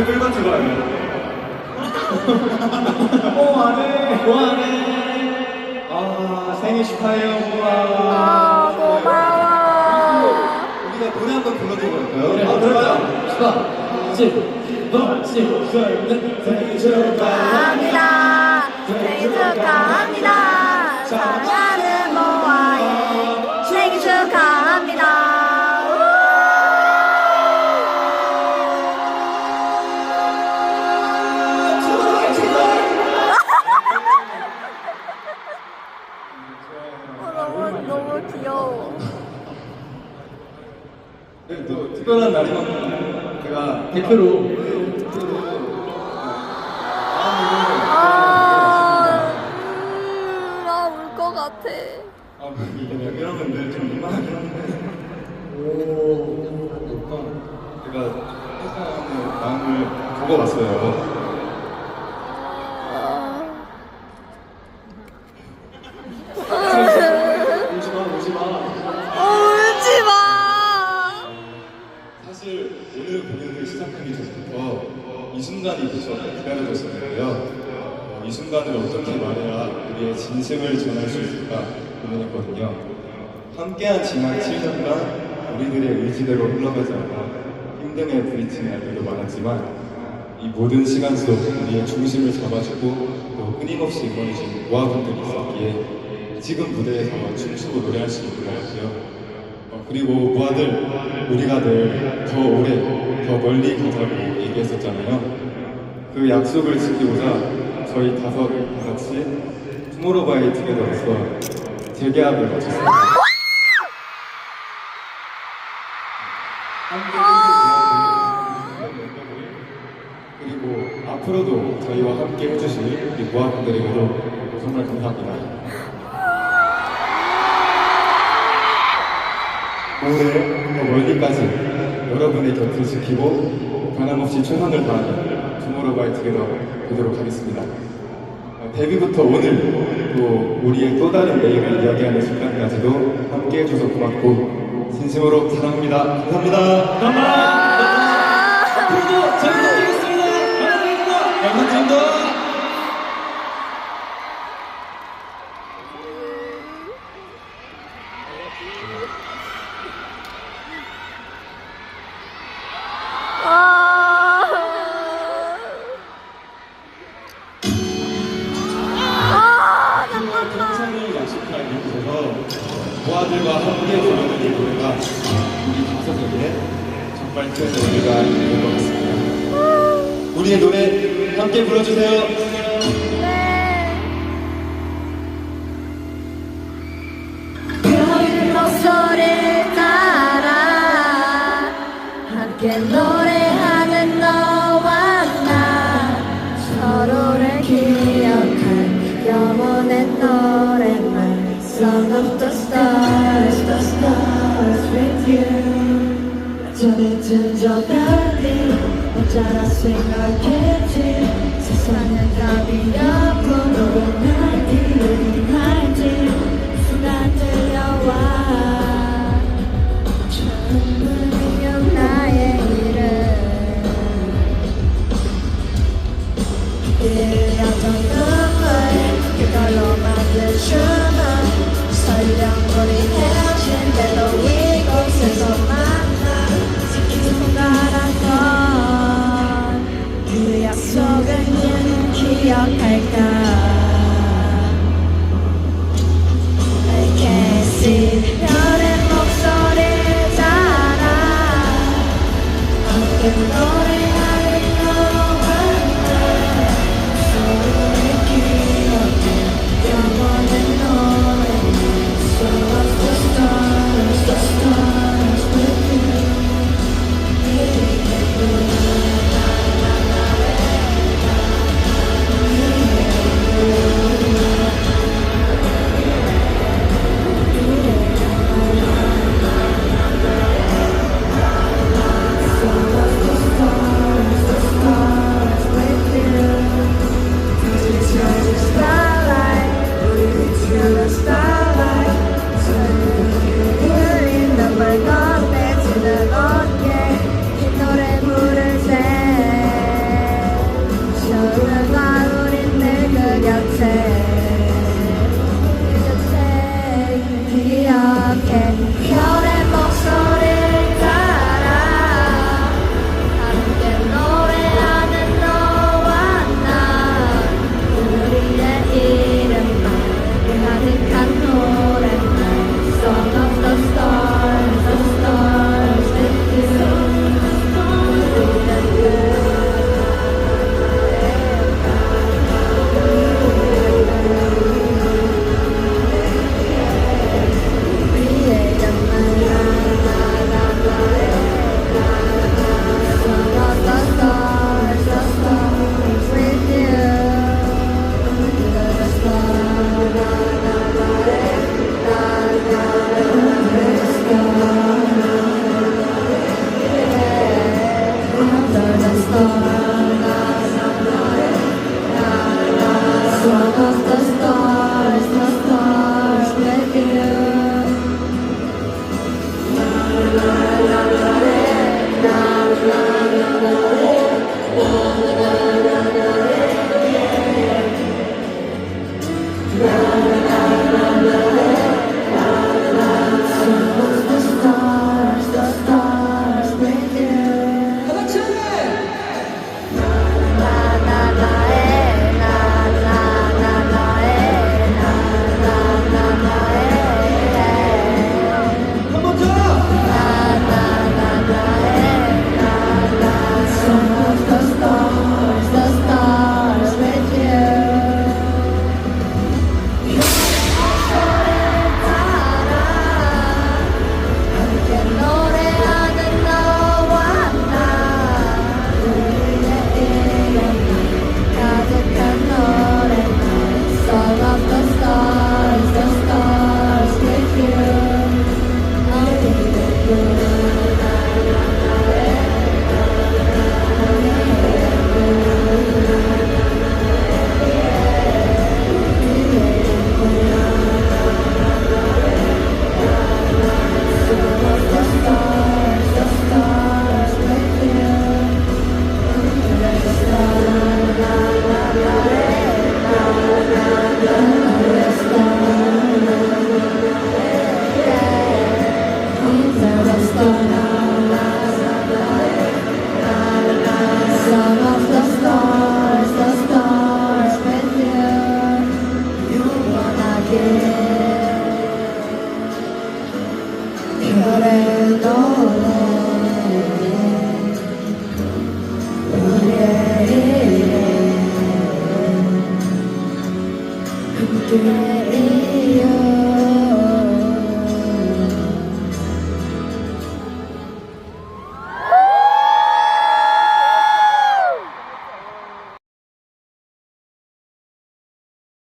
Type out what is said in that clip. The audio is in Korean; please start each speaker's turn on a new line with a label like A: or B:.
A: 앞에 끌고 들어가요.
B: 어, 안해. 뭐하네. 아, 생일 축하해요, 우와.
C: 아, 고마워.
A: 우리가 노래 한번 불러주고 갈까요?
B: 그래,
A: 아,
B: 그러자. 너, 집, 그, 생일. 축하합니다.
C: 생일 축하합니다.
A: 특별한 날이면 제가
B: 대표로
C: 아, 음, 아, 울것 같아.
A: 아, 이게 이런 건데 좀 민망하긴 한데 제가 회사의 마음을 적어봤어요.
B: 울지 마, 울지 마.
C: 울지 마.
A: 사실 오늘 전부터 이 순간이 무척 기다려졌었는데요. 어, 이 순간을 어떻게 말해야 우리의 진심을 전할 수 있을까 고민했거든요. 함께한 지난 7년간 우리들의 의지대로 흘러가지 않아 힘듦에 부딪힌 날들도 많았지만 이 모든 시간 속 우리의 중심을 잡아주고 또 끊임없이 응원해준 모아분들이 있었기에 지금 무대에서 춤추고 노래할 수 있는 것 같아요. 어, 그리고 모아들 우리가 늘 더 오래 더 멀리 가자고 얘기했었잖아요. 그 약속을 지키고자 저희 다섯 다 같이 투모로우바이 투게더로서 재계약을 마쳤습니다. 그리고 앞으로도 저희와 함께 해주실 우리 모아분들에게도 정말 감사합니다. 올해 더 멀리까지 여러분의 곁을 지키고 변함없이 최선을 다하는 투모로우바이 투게더 되도록 하겠습니다. 어, 데뷔부터 오늘 또 우리의 또 다른 내일을 이야기하는 순간까지도 함께 해줘서 고맙고 진심으로 사랑합니다. 감사합니다.
B: 앞으로도 잘 부탁드리겠습니다. 감사합니다.
A: 감사드립니다.
C: 아.
A: 큰 의미가 있는 것 같습니다. 우리의 노래 함께 불러주세요.
C: 영원의 노래만 Song of the stars, 어쩌다